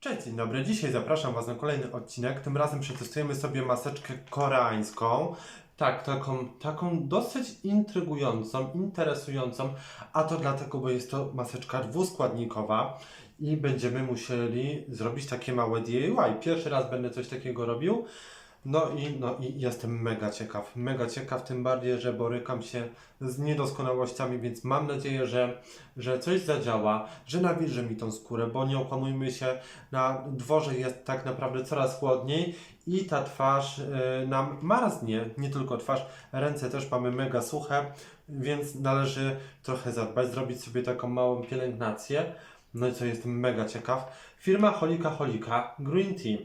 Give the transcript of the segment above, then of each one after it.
Cześć, dzień dobry. Dzisiaj zapraszam Was na kolejny odcinek. Tym razem przetestujemy sobie maseczkę koreańską. Tak, taką, taką dosyć intrygującą, interesującą, a to dlatego, bo jest to maseczka dwuskładnikowa i będziemy musieli zrobić takie małe DIY. Pierwszy raz będę coś takiego robił. No i, no i jestem mega ciekaw, mega ciekaw, tym bardziej, że borykam się z niedoskonałościami, więc mam nadzieję, że, że coś zadziała, że nawilży mi tą skórę, bo nie okłamujmy się, na dworze jest tak naprawdę coraz chłodniej i ta twarz y, nam marznie, nie tylko twarz, ręce też mamy mega suche, więc należy trochę zadbać, zrobić sobie taką małą pielęgnację. No i co, jestem mega ciekaw. Firma Holika Holika Green Tea.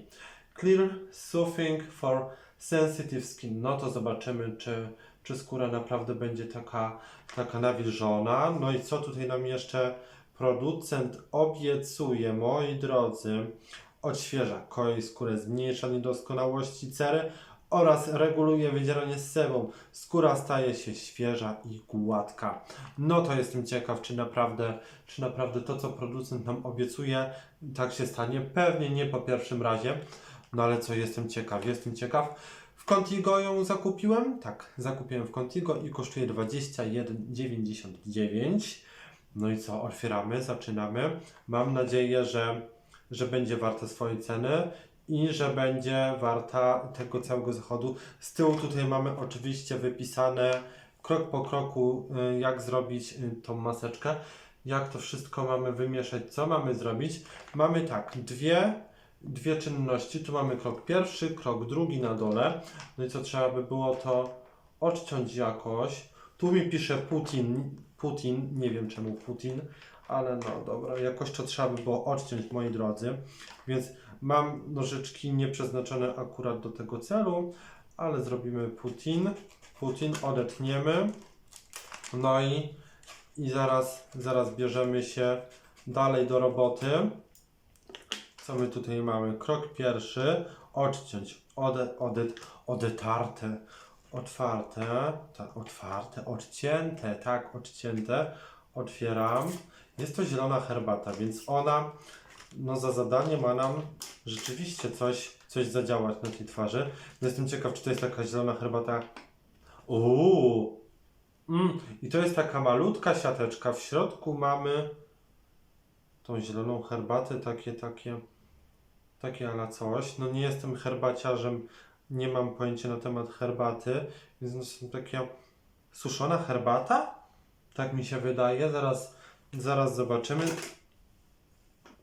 Clear Soothing for Sensitive Skin. No to zobaczymy, czy, czy skóra naprawdę będzie taka, taka nawilżona. No i co tutaj nam jeszcze producent obiecuje, moi drodzy? Odświeża, koi skórę, zmniejsza niedoskonałości cery oraz reguluje wydzieranie z sebum. Skóra staje się świeża i gładka. No to jestem ciekaw, czy naprawdę, czy naprawdę to, co producent nam obiecuje, tak się stanie. Pewnie nie po pierwszym razie. No ale co, jestem ciekaw, jestem ciekaw. W Contigo ją zakupiłem? Tak, zakupiłem w Contigo i kosztuje 21,99. No i co, otwieramy, zaczynamy. Mam nadzieję, że, że będzie warta swojej ceny i że będzie warta tego całego zachodu. Z tyłu tutaj mamy oczywiście wypisane krok po kroku, y, jak zrobić y, tą maseczkę. Jak to wszystko mamy wymieszać, co mamy zrobić. Mamy tak, dwie dwie czynności. Tu mamy krok pierwszy, krok drugi na dole. No i co trzeba by było to odciąć jakoś. Tu mi pisze Putin, Putin, nie wiem czemu Putin, ale no dobra, jakoś to trzeba by było odciąć moi drodzy. Więc mam nożyczki nieprzeznaczone akurat do tego celu, ale zrobimy Putin. Putin odetniemy. No i, i zaraz, zaraz bierzemy się dalej do roboty. Co my tutaj mamy? Krok pierwszy, odciąć, ode, odet, odetarte, otwarte, tak, otwarte, odcięte, tak, odcięte, otwieram. Jest to zielona herbata, więc ona, no za zadanie ma nam rzeczywiście coś, coś zadziałać na tej twarzy. Jestem ciekaw, czy to jest taka zielona herbata. Uuu! Mm. I to jest taka malutka siateczka. W środku mamy tą zieloną herbatę, takie, takie, takie ala coś. No nie jestem herbaciarzem, nie mam pojęcia na temat herbaty, więc są takie suszona herbata? Tak mi się wydaje. Zaraz, zaraz zobaczymy.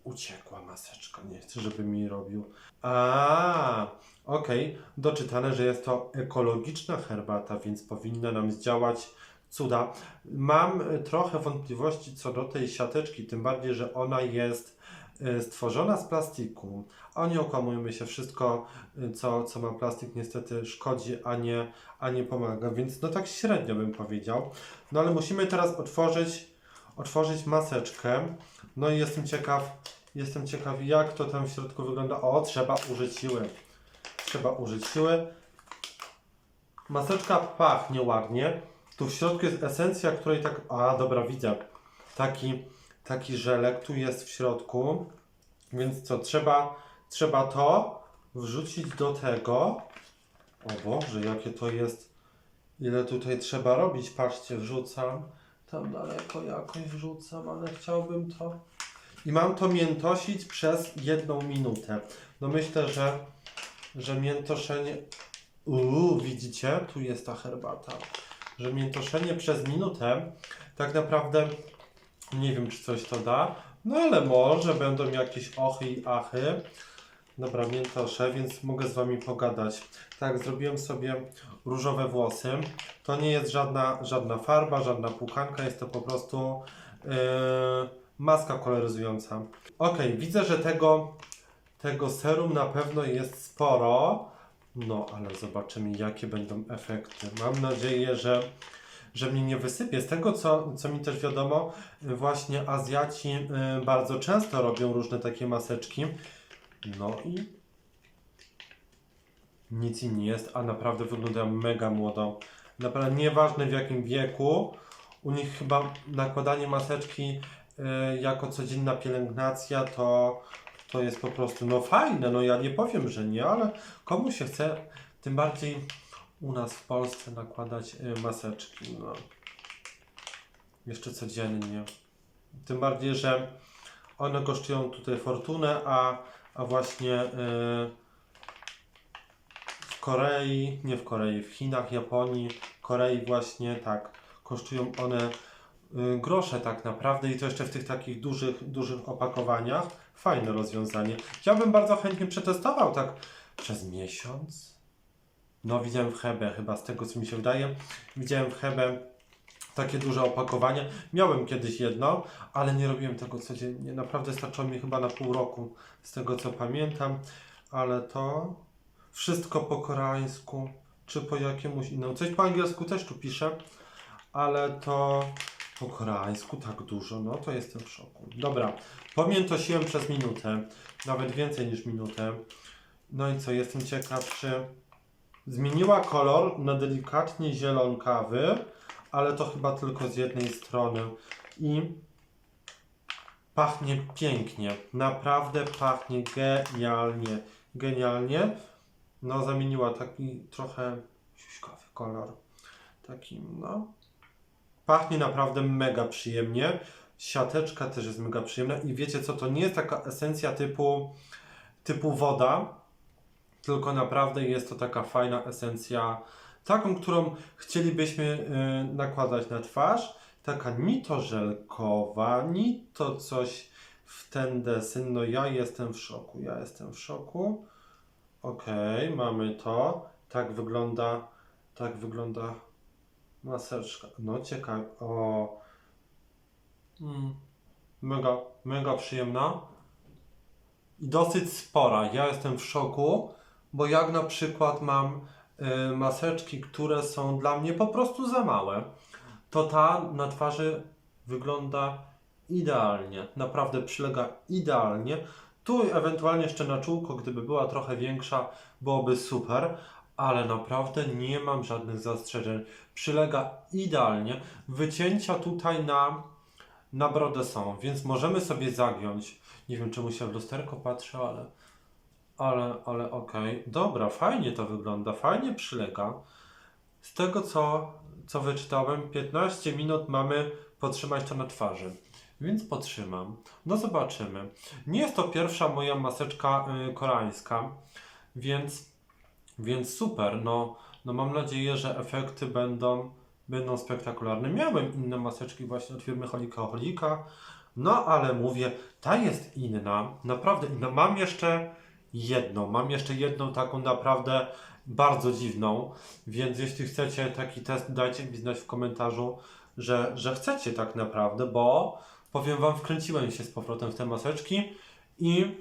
Uciekła maseczka, nie chcę, żeby mi robił. A, okej, doczytane, że jest to ekologiczna herbata, więc powinna nam zdziałać cuda. Mam y, trochę wątpliwości co do tej siateczki, tym bardziej, że ona jest y, stworzona z plastiku. A nie okłamujmy się, wszystko y, co, co ma plastik niestety szkodzi, a nie, a nie pomaga, więc no tak średnio bym powiedział. No ale musimy teraz otworzyć, otworzyć maseczkę. No i jestem ciekaw, jestem ciekaw jak to tam w środku wygląda. O, trzeba użyć siły. Trzeba użyć siły. Maseczka pachnie ładnie. Tu w środku jest esencja, której tak. A, dobra, widzę. Taki, taki żelek tu jest w środku. Więc co, trzeba, trzeba to wrzucić do tego. O Boże, jakie to jest. Ile tutaj trzeba robić? Patrzcie, wrzucam. Tam daleko jakoś wrzucam, ale chciałbym to. I mam to miętosić przez jedną minutę. No myślę, że, że miętoszenie. Uuu, widzicie? Tu jest ta herbata że miętoszenie przez minutę tak naprawdę nie wiem, czy coś to da, no ale może będą jakieś ochy i achy. Dobra, miętosze, więc mogę z Wami pogadać. Tak, zrobiłem sobie różowe włosy. To nie jest żadna, żadna farba, żadna płukanka, jest to po prostu yy, maska koloryzująca. Ok, widzę, że tego, tego serum na pewno jest sporo. No, ale zobaczymy, jakie będą efekty. Mam nadzieję, że, że mnie nie wysypie. Z tego, co, co mi też wiadomo, właśnie Azjaci y, bardzo często robią różne takie maseczki. No i nic im nie jest, a naprawdę wyglądają mega młodo. Naprawdę nieważne w jakim wieku, u nich chyba nakładanie maseczki y, jako codzienna pielęgnacja to, To jest po prostu, no fajne, no ja nie powiem, że nie, ale komu się chce, tym bardziej u nas w Polsce nakładać y, maseczki, no. Jeszcze codziennie. Tym bardziej, że one kosztują tutaj fortunę, a, a właśnie y, w Korei, nie w Korei, w Chinach, Japonii, Korei właśnie tak, kosztują one grosze tak naprawdę i to jeszcze w tych takich dużych, dużych opakowaniach. Fajne rozwiązanie. Ja bym bardzo chętnie przetestował tak przez miesiąc. No widziałem w Hebe chyba z tego co mi się wydaje. Widziałem w Hebe takie duże opakowania. Miałem kiedyś jedno, ale nie robiłem tego codziennie. Naprawdę starczyło mi chyba na pół roku z tego co pamiętam. Ale to wszystko po koreańsku czy po jakiemuś innemu. Coś po angielsku też tu piszę, ale to po koreańsku tak dużo, no to jestem w szoku. Dobra, pomiętosiłem przez minutę, nawet więcej niż minutę. No i co, jestem ciekawszy. Zmieniła kolor na delikatnie zielonkawy, ale to chyba tylko z jednej strony. I pachnie pięknie, naprawdę pachnie genialnie, genialnie. No, zamieniła taki trochę siuśkowy kolor. Taki, no. Pachnie naprawdę mega przyjemnie. Siateczka też jest mega przyjemna. I wiecie co, to nie jest taka esencja typu, typu woda, tylko naprawdę jest to taka fajna esencja, taką, którą chcielibyśmy y, nakładać na twarz. Taka ni to żelkowa, ni to coś w ten desyn. No ja jestem w szoku, ja jestem w szoku. Okej, mamy to. Tak wygląda, tak wygląda maseczka. No ciekawe. O. Mm. Mega, mega przyjemna. I dosyć spora. Ja jestem w szoku, bo jak na przykład mam y, maseczki, które są dla mnie po prostu za małe, to ta na twarzy wygląda idealnie. Naprawdę przylega idealnie. Tu ewentualnie jeszcze na czółko, gdyby była trochę większa, byłoby super, ale naprawdę nie mam żadnych zastrzeżeń. Przylega idealnie. Wycięcia tutaj na, na brodę są, więc możemy sobie zagiąć. Nie wiem, czemu się w lusterko patrzę, ale, ale, ale okej. Dobra, fajnie to wygląda, fajnie przylega. Z tego, co, co wyczytałem, 15 minut mamy potrzymać to na twarzy. Więc potrzymam. No zobaczymy. Nie jest to pierwsza moja maseczka y, koreańska, więc, więc super. No, no mam nadzieję, że efekty będą, będą spektakularne. Miałem inne maseczki właśnie od firmy Holika Holika, no ale mówię, ta jest inna, naprawdę inna. Mam jeszcze jedną, mam jeszcze jedną taką naprawdę bardzo dziwną, więc jeśli chcecie taki test, dajcie mi znać w komentarzu, że, że chcecie tak naprawdę, bo powiem Wam, wkręciłem się z powrotem w te maseczki i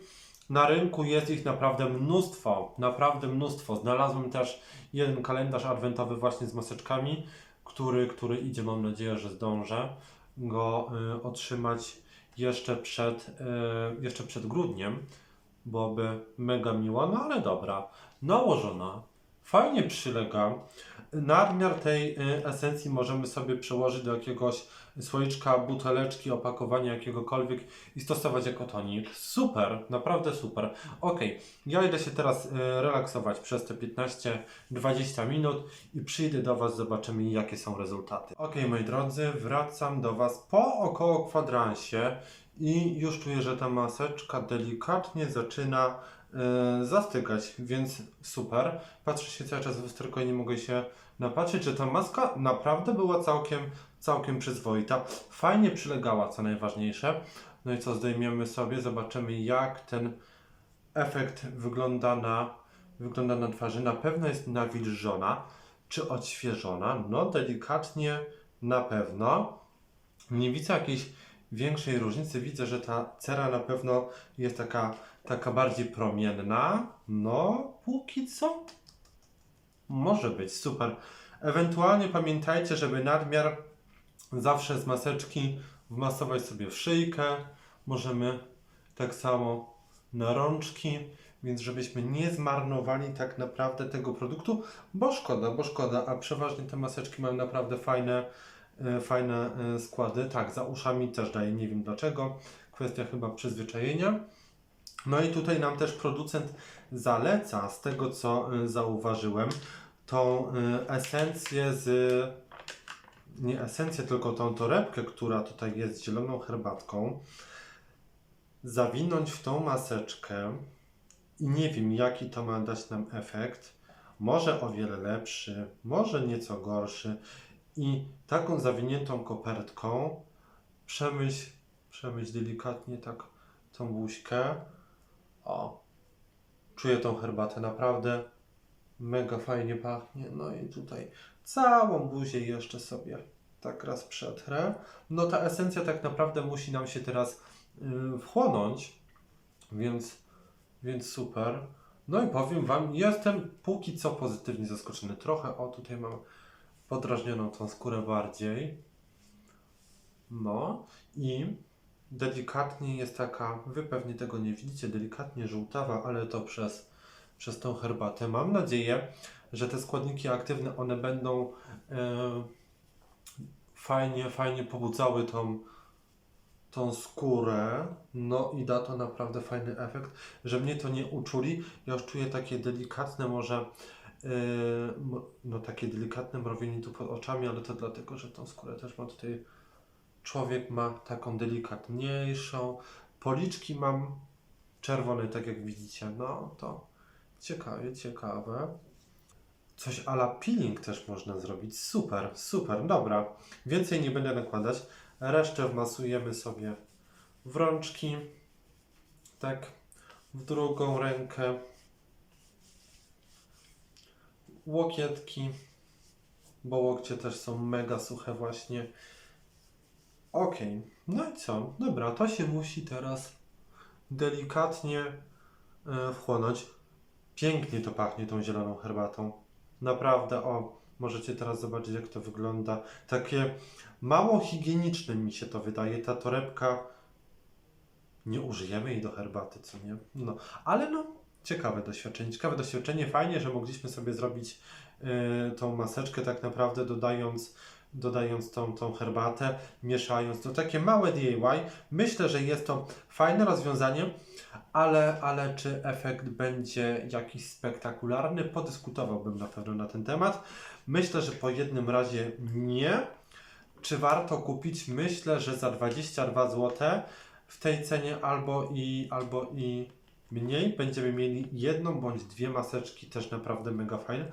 na rynku jest ich naprawdę mnóstwo, naprawdę mnóstwo. Znalazłem też jeden kalendarz adwentowy właśnie z maseczkami, który, który idzie, mam nadzieję, że zdążę go y, otrzymać jeszcze przed, y, jeszcze przed grudniem, byłoby mega miło, no ale dobra, nałożona, fajnie przylega. Nadmiar tej y, esencji możemy sobie przełożyć do jakiegoś słoiczka, buteleczki, opakowania jakiegokolwiek i stosować jako tonik. Super, naprawdę super. Ok, ja idę się teraz y, relaksować przez te 15-20 minut i przyjdę do Was, zobaczymy jakie są rezultaty. Ok, moi drodzy, wracam do Was po około kwadransie i już czuję, że ta maseczka delikatnie zaczyna zastygać, więc super. Patrzę się cały czas w lusterko i nie mogę się napatrzeć, że ta maska naprawdę była całkiem, całkiem przyzwoita. Fajnie przylegała, co najważniejsze. No i co, zdejmiemy sobie, zobaczymy jak ten efekt wygląda na, wygląda na twarzy. Na pewno jest nawilżona, czy odświeżona. No delikatnie na pewno. Nie widzę jakiejś większej różnicy. Widzę, że ta cera na pewno jest taka, taka bardziej promienna. No, póki co może być super. Ewentualnie pamiętajcie, żeby nadmiar zawsze z maseczki wmasować sobie w szyjkę. Możemy tak samo na rączki, więc żebyśmy nie zmarnowali tak naprawdę tego produktu, bo szkoda, bo szkoda, a przeważnie te maseczki mają naprawdę fajne, e, fajne e, składy. Tak, za uszami też daje, nie wiem dlaczego. Kwestia chyba przyzwyczajenia. No i tutaj nam też producent zaleca, z tego co y, zauważyłem, tą y, esencję z. Nie esencję, tylko tą torebkę, która tutaj jest zieloną herbatką. Zawinąć w tą maseczkę i nie wiem, jaki to ma dać nam efekt. Może o wiele lepszy, może nieco gorszy. I taką zawiniętą kopertką przemyśl, przemyśl delikatnie tak tą buźkę. O, czuję tą herbatę naprawdę. Mega fajnie pachnie. No i tutaj całą buzię jeszcze sobie tak raz przetrę. No ta esencja tak naprawdę musi nam się teraz yy, wchłonąć, więc, więc super. No i powiem Wam, jestem póki co pozytywnie zaskoczony. Trochę, o tutaj mam podrażnioną tą skórę bardziej. No i delikatnie jest taka, Wy pewnie tego nie widzicie, delikatnie żółtawa, ale to przez, przez tą herbatę. Mam nadzieję, że te składniki aktywne, one będą e, fajnie, fajnie pobudzały tą, tą skórę, no i da to naprawdę fajny efekt, że mnie to nie uczuli. Ja już czuję takie delikatne może, m- no takie delikatne mrowienie tu pod oczami, ale to dlatego, że tą skórę też ma tutaj, człowiek ma taką delikatniejszą, policzki mam czerwone, tak jak widzicie, no to ciekawe, ciekawe. Coś ala peeling też można zrobić. Super, super, dobra. Więcej nie będę nakładać. Resztę wmasujemy sobie w rączki. Tak. W drugą rękę. Łokietki. Bo łokcie też są mega suche właśnie. Ok. No i co? Dobra, to się musi teraz delikatnie e, wchłonąć. Pięknie to pachnie tą zieloną herbatą. Naprawdę, o, możecie teraz zobaczyć, jak to wygląda. Takie mało higieniczne mi się to wydaje. Ta torebka, nie użyjemy jej do herbaty, co nie? No, ale no, ciekawe doświadczenie. Ciekawe doświadczenie. Fajnie, że mogliśmy sobie zrobić y, tą maseczkę, tak naprawdę dodając, dodając tą, tą herbatę, mieszając. To takie małe DIY. Myślę, że jest to fajne rozwiązanie. Ale, ale czy efekt będzie jakiś spektakularny? Podyskutowałbym na pewno na ten temat. Myślę, że po jednym razie nie. Czy warto kupić? Myślę, że za 22 zł w tej cenie albo i, albo i mniej będziemy mieli jedną bądź dwie maseczki, też naprawdę mega fajne.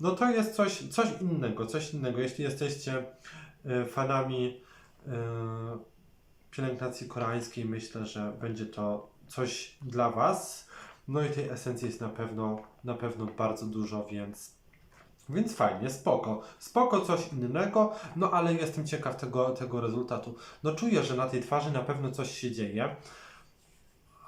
No to jest coś, coś innego, coś innego. Jeśli jesteście y, fanami y, pielęgnacji koreańskiej, myślę, że będzie to coś dla Was. No i tej esencji jest na pewno, na pewno bardzo dużo, więc, więc fajnie, spoko. Spoko, coś innego, no ale jestem ciekaw tego, tego rezultatu. No czuję, że na tej twarzy na pewno coś się dzieje,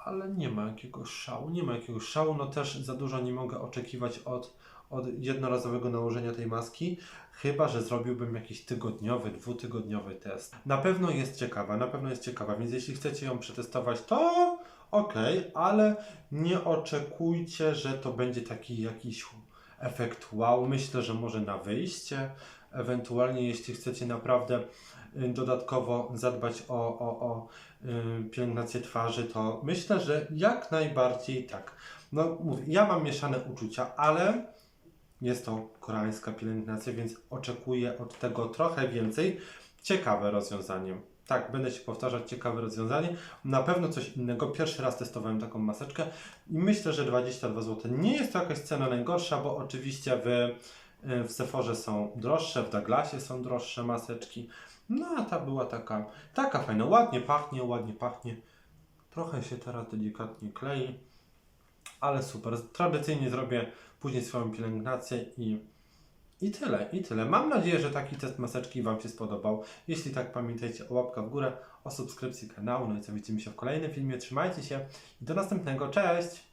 ale nie ma jakiegoś szału, nie ma jakiegoś szału, no też za dużo nie mogę oczekiwać od, od jednorazowego nałożenia tej maski, chyba, że zrobiłbym jakiś tygodniowy, dwutygodniowy test. Na pewno jest ciekawa, na pewno jest ciekawa, więc jeśli chcecie ją przetestować, to ok, ale nie oczekujcie, że to będzie taki jakiś efekt wow. Myślę, że może na wyjście, ewentualnie jeśli chcecie naprawdę y, dodatkowo zadbać o, o, o y, pielęgnację twarzy, to myślę, że jak najbardziej tak. No mówię, ja mam mieszane uczucia, ale jest to koreańska pielęgnacja, więc oczekuję od tego trochę więcej. Ciekawe rozwiązanie. Tak, będę się powtarzać, ciekawe rozwiązanie. Na pewno coś innego. Pierwszy raz testowałem taką maseczkę i myślę, że 22 zł nie jest to jakaś cena najgorsza, bo oczywiście w, w Sephorze są droższe, w Douglasie są droższe maseczki. No a ta była taka, taka fajna, ładnie pachnie, ładnie pachnie. Trochę się teraz delikatnie klei, ale super. Tradycyjnie zrobię później swoją pielęgnację i, i tyle, i tyle. Mam nadzieję, że taki test maseczki Wam się spodobał. Jeśli tak, pamiętajcie o łapka w górę, o subskrypcji kanału. No i co, widzimy się w kolejnym filmie. Trzymajcie się i do następnego. Cześć!